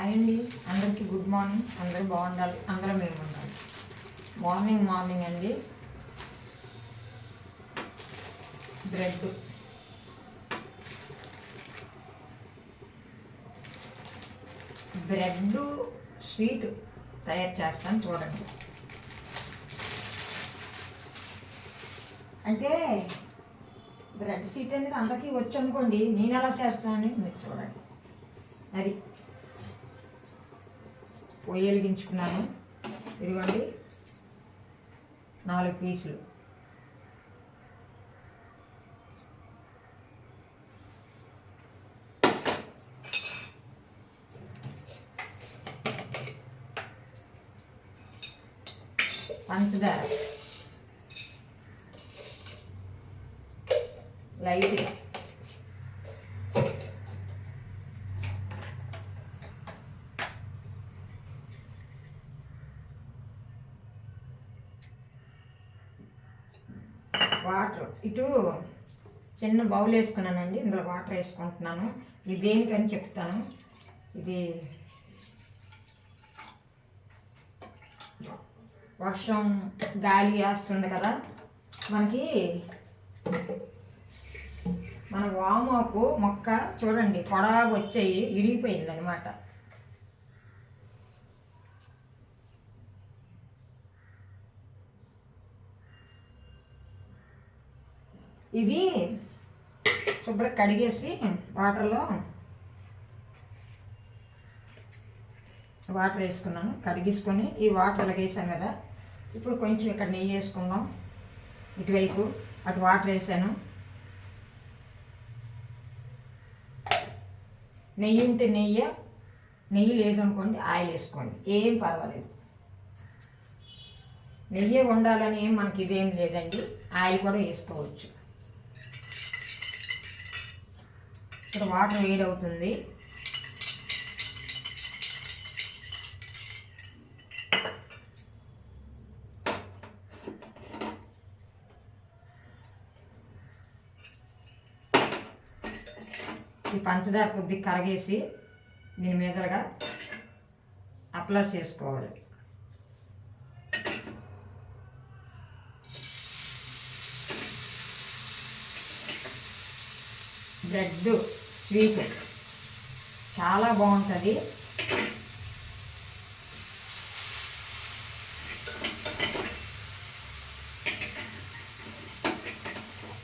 Hi అండి. అందరికీ good morning. అందరూ బాగుండాలి. అందరూ మేము ఉండాలి. మార్నింగ్ మార్నింగ్ అండి. బ్రెడ్. బ్రెడ్ స్వీట్ తయారు చేస్తాను చూడండి. అంటే బ్రెడ్ స్వీట్ అనేది అందరికీ వచ్చు అనుకోండి నేను ఎలా చేస్తానని మీరు చూడండి. అది పొయ్యి వెలిగించుకున్నాను ఇదిగోండి. నాలుగు పీసులు పంచదార. వాటర్. ఇటు చిన్న బౌల్ వేసుకున్నానండి ఇందులో వాటర్ వేసుకుంటున్నాను. ఇది దేనికని చెప్తాను? ఇది వర్షం గాలి వేస్తుంది కదా. మనకి మన వామాకు మొక్క చూడండి పొడగా వచ్చాయి ఇరిగిపోయింది అనమాట ఇది శుభ్రం కడిగేసి వాటర్లో వాటర్ వేసుకున్నాను. కడిగేసుకొని ఈ వాటర్ ఇలాగ కదా. ఇప్పుడు కొంచెం ఇక్కడ నెయ్యి వేసుకుందాం. ఇటువైపు అటు వాటర్ వేసాను. నెయ్యి ఉంటే నెయ్యి నెయ్యి లేదనుకోండి ఆయిల్ వేసుకోండి. ఏం పర్వాలేదు. నెయ్యి వండాలని మనకి ఇదేం లేదండి. ఆయిల్ కూడా వేసుకోవచ్చు. ఇక్కడ వాటర్ వేడవుతుంది ఈ పంచదార కొద్ది కరగేసి దీని మీదగా అప్లై చేసుకోవాలి. బ్రెడ్ స్వీట్ చాలా బాగుంటుంది.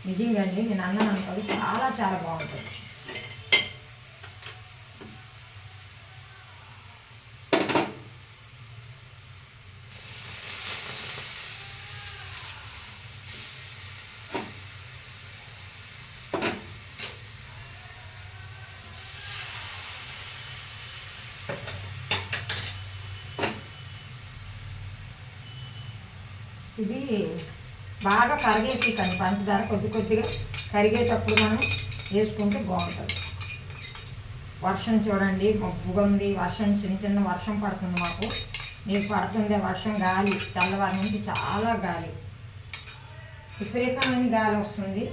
నిజంగా అండి నేను అన్నాను అనుకోదు చాలా చాలా బాగుంటుంది. ఇది బాగా కరిగేసి కానీ పంచదార కొద్ది కొద్దిగా కరిగేటప్పుడు మనం వేసుకుంటే బాగుంటుంది. వర్షం చూడండి మబ్బుగా ఉంది వర్షం చిన్న చిన్న వర్షం పడుతుంది మాకు. మీకు పడుతుంది వర్షం గాలి తెల్లవారి నుంచి చాలా గాలి. విపరీతమైన గాలి వస్తుంది.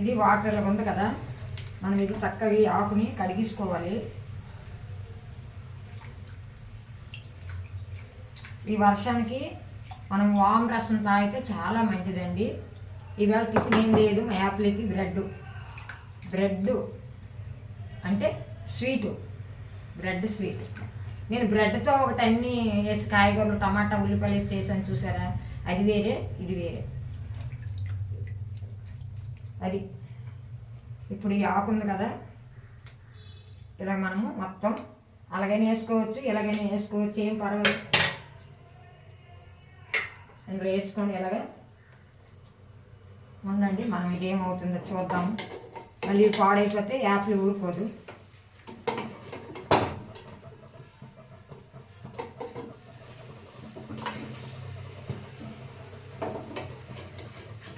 ఇది వాటర్లో ఉంది కదా మనం ఇది చక్కగా ఆకుని కడిగించుకోవాలి ఈ వర్షానికి మనం వామ్ రసం తాగితే చాలా మంచిదండి. ఇవాళ టిఫిన్ ఏం లేదు యాప్లకి బ్రెడ్. బ్రెడ్ అంటే స్వీటు. Bread sweet. నేను బ్రెడ్తో ఒకటి అన్ని వేసి కాయగూరలు టమాటా ఉల్లిపాయలు వేసి చేసాను చూసారా? అది వేరే ఇది వేరే. అది. ఇప్పుడు ఈ ఆకు ఉంది కదా ఇలా మనము మొత్తం అలాగైనా వేసుకోవచ్చు ఇలాగైనా వేసుకోవచ్చు ఏం పర్వాలేదు. అందులో వేసుకొని ఇలాగ ఉండండి మనం ఇదేమవుతుందో చూద్దాం మళ్ళీ పాడైపోతే యాప్లు ఊరుకోదు.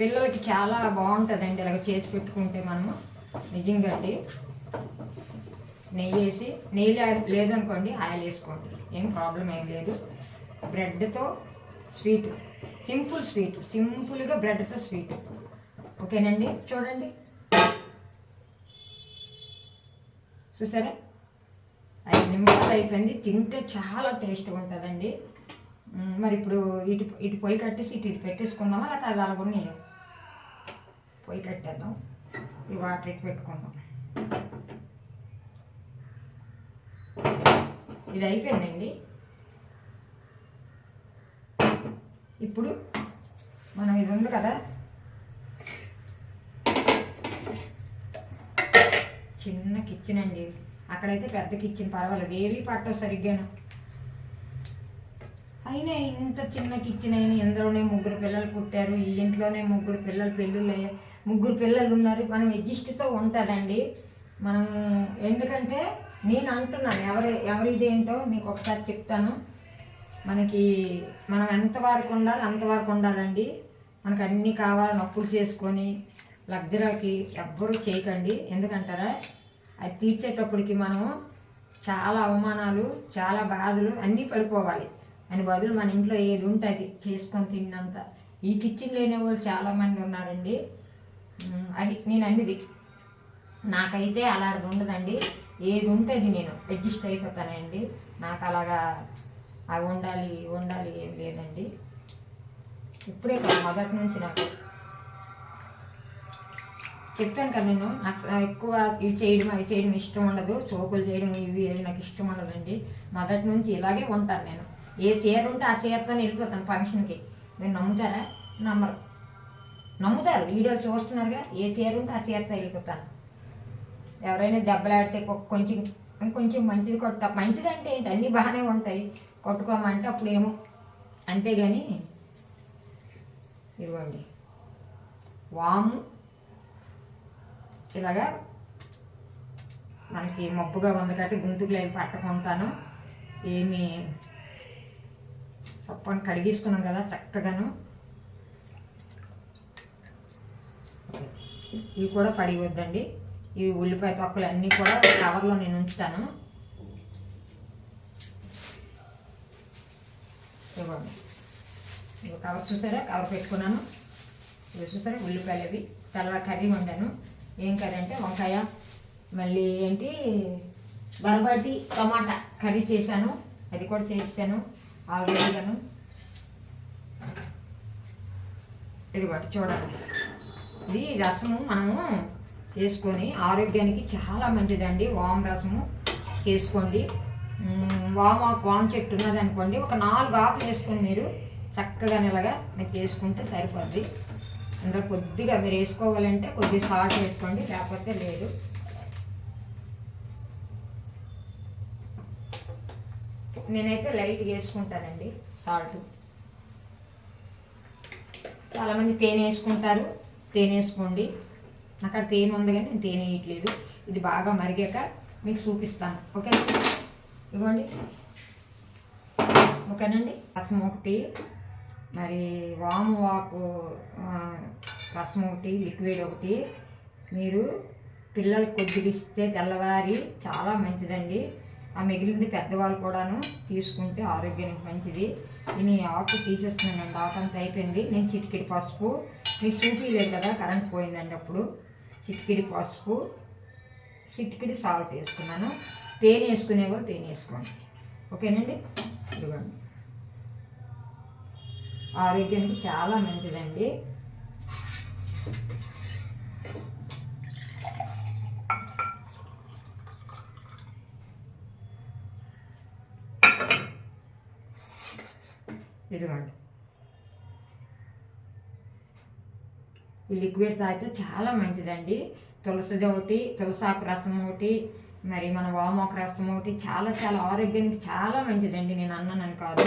పిల్లలకి చాలా బాగుంటుందండి ఇలాగ చేసి పెట్టుకుంటే మనము. నిజంగా నెయ్యి వేసి నెయ్యి లేదనుకోండి ఆయిల్ వేసుకోండి. ఏం ప్రాబ్లం ఏం లేదు. బ్రెడ్తో స్వీట్. Simple sweet. సింపుల్గా బ్రెడ్తో స్వీట్. ఓకేనండి? చూడండి. చూసారా? నిమిషాలు అయిపోయింది. తింటే చాలా టేస్ట్గా ఉంటుందండి. మరి ఇప్పుడు ఇటు ఇటు పొయ్యి కట్టేసి ఇటు ఇటు పెట్టేసుకుందామా? లేకపోతే అది అలాగొని పొయ్యి కట్టేద్దాం. ఈ వాటర్ ఇటు పెట్టుకుందాం. ఇది అయిపోయిందండి. ఇప్పుడు మనం ఇది ఉంది కదా. చిన్న కిచెన్ అండి. అక్కడైతే పెద్ద కిచెన్ పర్వాలేదు. ఏవి పట్టవు సరిగ్గాను. అయినా ఇంత చిన్న కిచెన్ అయినా ఇందులోనే ముగ్గురు పిల్లలు పుట్టారు. ఈ ఇంట్లోనే ముగ్గురు పిల్లలు పెళ్ళిళ్ళు అయ్యాయి ముగ్గురు పిల్లలు ఉన్నారు. మనం ఎగ్జిస్ట్తో ఉంటుందండి. మనం ఎందుకంటే నేను అంటున్నాను ఎవరి ఎవరిదేంటో మీకు ఒకసారి చెప్తాను. మనకి మనం ఎంతవరకు ఉండాలి అంతవరకు ఉండాలండి. మనకు అన్నీ కావాలని అప్పులు చేసుకొని లగ్జరీకి ఎవ్వరూ చేయకండి. ఎందుకంటారా? అది తీర్చేటప్పటికి మనం చాలా అవమానాలు చాలా బాధలు అన్నీ పడిపోవాలి. అని బదులు మన ఇంట్లో ఏది ఉంటుంది చేసుకొని తిన్నంత. ఈ కిచెన్ లేని వాళ్ళు చాలామంది ఉన్నారండి. అది నేను అన్నిది నాకైతే అలాంటిది ఉండదండి. ఏది ఉంటుంది నేను అడ్జస్ట్ అయిపోతానండి. నాకు అలాగా అవి ఉండాలి వండాలి ఉండాలి ఏం లేదండి. ఇప్పుడే కాదు మొదటి నుంచి నాకు. చెప్పాను కదా నేను నాకు ఎక్కువ ఇవి చేయడం అవి చేయడం ఇష్టం ఉండదు. చోకులు చేయడం ఇవి అవి నాకు ఇష్టం ఉండదండి. మొదటి నుంచి ఇలాగే ఉంటాను నేను. ఏ చీర ఉంటే ఆ చీరతో వెళ్ళిపోతాను ఫంక్షన్కి. మీరు నమ్ముతారా? నమ్మరు. నమ్ముతారు. వీడియో చూస్తున్నారుగా ఏ చీర ఉంటే ఆ చీరతో వెళ్ళిపోతాను. ఎవరైనా దెబ్బలాడితే కొంచెం కొంచెం మంచిది కొట్ట. మంచిది అంటే ఏంటి? అన్నీ బాగానే ఉంటాయి. కొట్టుకోమంటే అప్పుడు ఏమో అంతేగాని ఇవ్వండి వాము. ఇలాగా మనకి మబ్బుగా ఉంది కాబట్టి గుంతుకులు అవి పట్టుకుంటాను. ఏమి చప్పని కడిగేసుకున్నాం కదా చక్కగాను. ఇవి కూడా పడివద్దండి ఈ ఉల్లిపాయ తొక్కలు అన్నీ కూడా కవర్లో నేను ఉంచుతాను. ఇవ్వండి. ఇవి కవర్ చూసారా? కవర్ పెట్టుకున్నాను. ఇవి చూసారా? ఉల్లిపాయలు అవి. తర్వాత కర్రీ వండాను. ఏం కర్రీ అంటే వంకాయ మళ్ళీ ఏంటి? బరబాటి టమాటా కర్రీ చేశాను. అది కూడా చేసాను ఆలుగడ్డను ఇది బట్టి చూడండి. ఇది రసము మనము చేసుకొని ఆరోగ్యానికి చాలా మంచిదండి. వామ రసము చేసుకోండి. వామ్ వామ వామ్ చెట్టు ఉన్నది అనుకోండి ఒక నాలుగు ఆకులు వేసుకొని మీరు చక్కగా నెలగా మీరు చేసుకుంటే సరిపోద్ది. అందులో కొద్దిగా మీరు వేసుకోవాలంటే కొద్దిగా సాల్ట్ వేసుకోండి లేకపోతే లేదు. నేనైతే లైట్గా వేసుకుంటానండి సాల్ట్. చాలామంది తేనె వేసుకుంటారు తేనె వేసుకోండి. అక్కడ తేనె ఉంది కానీ నేను తేనె వేయట్లేదు. ఇది బాగా మరిగాక మీకు చూపిస్తాను. ఓకే? ఇవ్వండి. ఓకేనండి? రసం ఒకటి మరి వాము వాకు రసం ఒకటి లిక్విడ్ ఒకటి. మీరు పిల్లలకు కొద్దిగా ఇస్తే తెల్లవారి చాలా మంచిదండి. ఆ మిగిలింది పెద్దవాళ్ళు కూడాను తీసుకుంటే ఆరోగ్యానికి మంచిది. నేను ఈ ఆకు తీసేస్తున్నానండి. ఆకు అంతా అయిపోయింది. నేను చిటికెడి పసుపు. మీకు చూపించలేదు కదా కరెంట్ పోయిందండి అప్పుడు. చిటికిడి పసుపు చిటికిడి సాల్ట్ వేసుకున్నాను. తేనె వేసుకునేవాళ్ళు తేనె వేసుకోండి. ఓకేనండి? ఇదిగోండి. ఆరోగ్యానికి చాలా మంచిదండి. ఇదిగోండి. ఈ లిక్విడ్ తాగితే చాలా మంచిదండి. తులసిది ఒకటి తులసాకు రసం ఒకటి మరి మన వామాకు రసం ఒకటి చాలా చాలా ఆరోగ్యానికి చాలా మంచిదండి. నేను అన్నానని కాదు.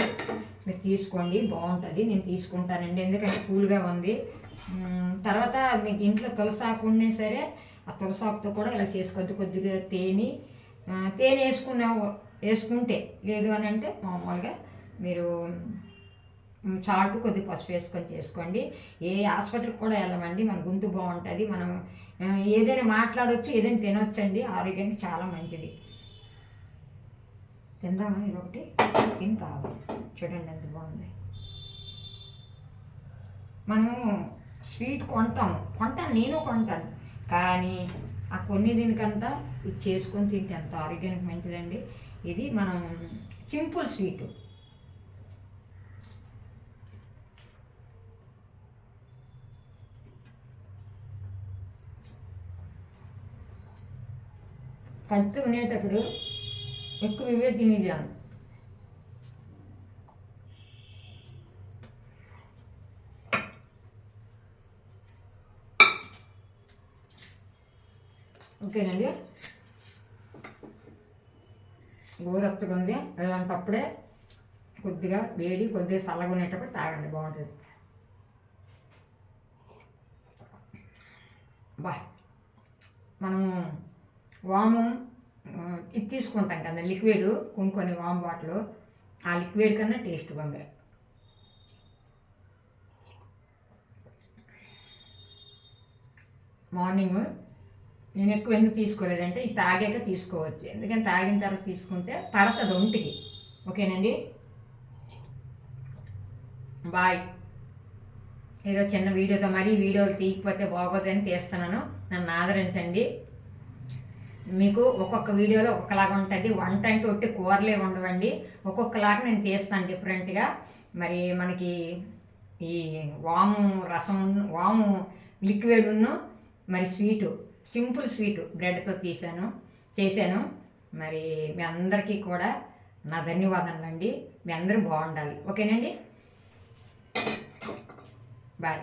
మీరు తీసుకోండి బాగుంటుంది. నేను తీసుకుంటానండి. ఎందుకంటే కూల్గా ఉంది. తర్వాత మీకు ఇంట్లో తులసాకు ఉన్నా సరే ఆ తులసాకుతో కూడా ఇలా చేసుకోవద్దు. కొద్దిగా తేనె తేనె వేసుకున్న వేసుకుంటే లేదు అని అంటే మామూలుగా మీరు చాటు కొద్దిగా పసుపు వేసుకొని చేసుకోండి. ఏ హాస్పిటల్కి కూడా వెళ్ళమండి. మన గొంతు బాగుంటుంది. మనం ఏదైనా మాట్లాడవచ్చు ఏదైనా తినొచ్చండి. ఆరోగ్యానికి చాలా మంచిది. తిందామా? ఇదొకటి ఒకటి. కావాలి చూడండి ఎంత బాగుంది. మనము స్వీట్ కొంటాం కొంటాను నేను కొంటాను. కానీ ఆ కొన్ని దీనికంతా ఇది చేసుకొని తింటే ఎంత ఆరోగ్యానికి మంచిదండి. ఇది మనం సింపుల్ స్వీటు. కడుతూ ఉండేటప్పుడు ఎక్కువ ఇవే ఓకేనండి? గోరచ్చగా ఉంది అలాంటప్పుడే కొద్దిగా వేడి కొద్దిగా చల్లగా ఉండేటప్పుడు తాగండి బాగుంటుంది. బా. మనము వాము ఇది తీసుకుంటాం కదా లిక్విడ్ కొనుక్కొని వామ్ బాటిల్ ఆ లిక్విడ్ కన్నా టేస్ట్ బాగుంది. మార్నింగ్ నేను ఎక్కువ ఎందుకు తీసుకోలేదంటే ఇది తాగాక తీసుకోవచ్చు. ఎందుకంటే తాగిన తర్వాత తీసుకుంటే పడుతుంది ఒంటికి. ఓకేనండి? బాయ్. ఏదో చిన్న వీడియోతో మరీ వీడియోలు తీయకపోతే బాగోదని తీస్తున్నాను. నన్ను ఆదరించండి. మీకు ఒక్కొక్క వీడియోలో ఒక్కొక్కలాగా ఉంటుంది. వంట అంటే ఒట్టి కూరలే ఉండవండి ఒక్కొక్కలాగా నేను తీస్తాను డిఫరెంట్గా మరి మనకి ఈ వాము రసం వాము లిక్విడ్ ఉన్ను మరి స్వీటు సింపుల్ స్వీటు బ్రెడ్తో తీసాను చేశాను. మరి మీ అందరికీ కూడా నా ధన్యవాదాలండి. మీ అందరూ బాగుండాలి. ఓకేనండి? బాయ్